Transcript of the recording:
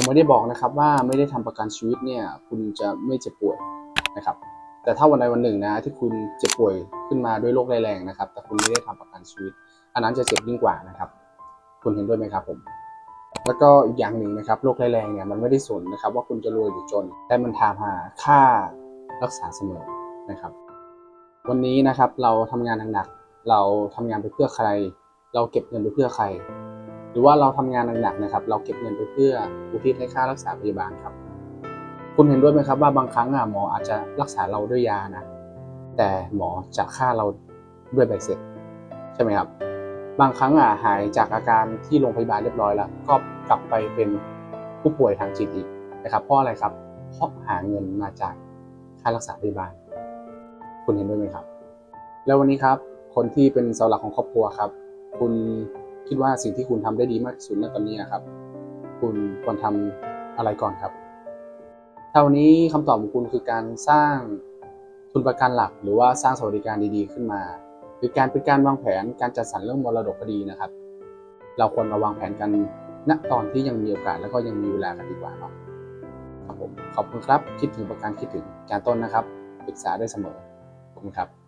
ผมไม่ได้บอกนะครับว่าไม่ได้ทำประกันชีวิตเนี่ยคุณจะไม่เจ็บป่วยนะครับ แต่ถ้าวันใดวันหนึ่งนะที่คุณเจ็บป่วยขึ้นมาด้วยโรคแรงนะครับ แต่คุณไม่ได้ทำประกันชีวิต อันนั้นจะเจ็บยิ่งกว่านะครับ คุณเห็นด้วยไหมครับผม แล้วก็อีกอย่างหนึ่งนะครับโรคแรงเนี่ยมันไม่ได้สนนะครับ ว่าคุณจะรวยหรือจน แต่มันถามหาค่ารักษาเสมอนะครับ วันนี้นะครับเราทำงานหนักเราทำงานไปเพื่อใคร เราเก็บเงินไปเพื่อใคร หรือว่าเราทำงานหนักๆนะครับ เราเก็บเงินไปเพื่ออุทิศให้ค่ารักษาพยาบาลครับ คุณเห็นด้วยไหมครับว่าบางครั้งอะหมออาจจะรักษาเราด้วยยานะ แต่หมอจะฆ่าเราด้วยใบเสร็จใช่ไหมครับ บางครั้งอะหายจากอาการที่โรงพยาบาลเรียบร้อยแล้ว ก็กลับไปเป็นผู้ป่วยทางจิตอีกนะครับ เพราะอะไรครับ เพราะหาเงินมาจากค่ารักษาพยาบาล คุณเห็นด้วยไหมครับ แล้ววันนี้ครับ คนที่เป็นเสาหลักของครอบครัวครับ คุณ คิดว่าสิ่งที่คุณทำได้ดีมากที่สุดณตอนนี้ครับ คุณควรทำอะไรก่อนครับถ้านี้คำตอบของคุณคือการสร้างทุนประกันหลัก หรือว่าสร้างสวัสดิการดีๆ ขึ้นมา หรือการเป็นการวางแผนการจัดสรรเรื่องมรดกก็ดีนะครับ เราควรมาวางแผนกันณตอนที่ยังมีโอกาสแล้วก็ยังมีเวลากันดีกว่าเนาะครับผมขอบคุณครับคิดถึงประกันคิดถึงการต้นนะครับปรึกษาได้เสมอขอบคุณครับ